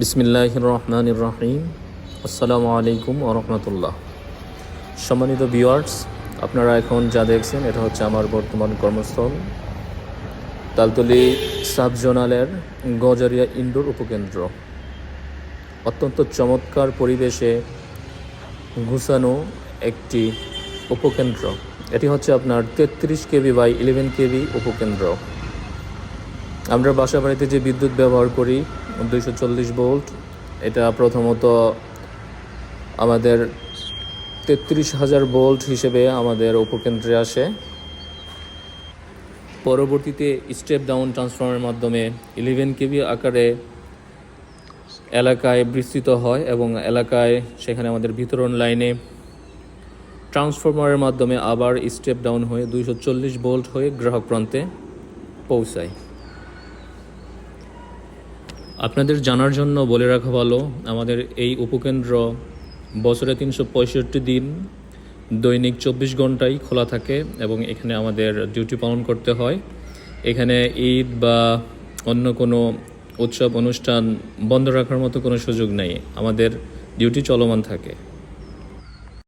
বিসমিল্লাহ রহমান রহিম আসসালামু আলাইকুম রহমতুল্লাহ। সম্মানিত ভিউয়ার্স, আপনারা এখন যা দেখছেন, এটা হচ্ছে আমার বর্তমান কর্মস্থল, তালতলি সাব জোনালের গজারিয়া ইনডোর উপকেন্দ্র। অত্যন্ত চমৎকার পরিবেশে ঘুষানো একটি উপকেন্দ্র। এটি হচ্ছে আপনার তেত্রিশ কেবি বাই ইলেভেন কেবি উপকেন্দ্র। আমরা বাসা বাড়িতে যে বিদ্যুৎ ব্যবহার করি, দুইশো চল্লিশ ভোল্ট, এটা প্রথমত আমাদের তেত্রিশ হাজার ভোল্ট হিসেবে আমাদের উপকেন্দ্রে আসে। পরবর্তীতে স্টেপ ডাউন ট্রান্সফর্মারের মাধ্যমে ইলেভেন কেবি আকারে এলাকায় বিস্তৃত হয় এবং এলাকায় সেখানে আমাদের বিতরণ লাইনে ট্রান্সফর্মারের মাধ্যমে আবার স্টেপ ডাউন হয়ে দুইশো চল্লিশ ভোল্ট হয়ে গ্রাহক প্রান্তে পৌঁছায়। আপনাদের জানার জন্য বলে রাখা ভালো, আমাদের এই উপকেন্দ্র বছরে তিনশো পঁয়ষট্টি দিন দৈনিক চব্বিশ ঘন্টাই খোলা থাকে এবং এখানে আমাদের ডিউটি পালন করতে হয়। এখানে ঈদ বা অন্য কোনো উৎসব, অনুষ্ঠান বন্ধ রাখার মতো কোনো সুযোগ নেই। আমাদের ডিউটি চলমান থাকে।